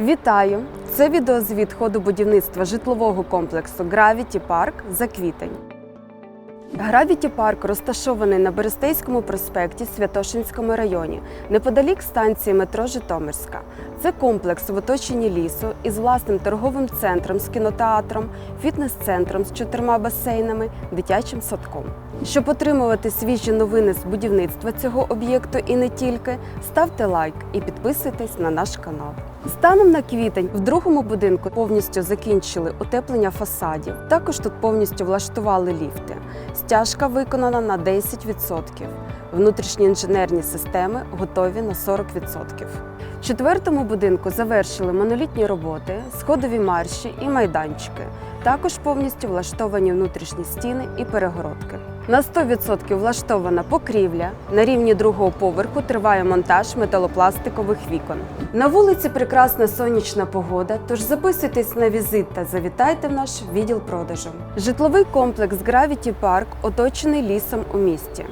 Вітаю! Це відеозвіт ходу будівництва житлового комплексу Gravity Park за квітень. Gravity Park розташований на Берестейському проспекті Святошинському районі, неподалік станції метро Житомирська. Це комплекс в оточенні лісу із власним торговим центром з кінотеатром, фітнес-центром з чотирма басейнами, дитячим садком. Щоб отримувати свіжі новини з будівництва цього об'єкту і не тільки, ставте лайк і підписуйтесь на наш канал. Станом на квітень в другому будинку повністю закінчили утеплення фасадів. Також тут повністю влаштували ліфти. Стяжка виконана на 10%. Внутрішні інженерні системи готові на 40%. В четвертому будинку завершили монолітні роботи, сходові марші і майданчики. Також повністю влаштовані внутрішні стіни і перегородки. На 100% влаштована покрівля. На рівні другого поверху триває монтаж металопластикових вікон. На вулиці прекрасна сонячна погода, тож записуйтесь на візит та завітайте в наш відділ продажу. Житловий комплекс Gravity Park оточений лісом у місті.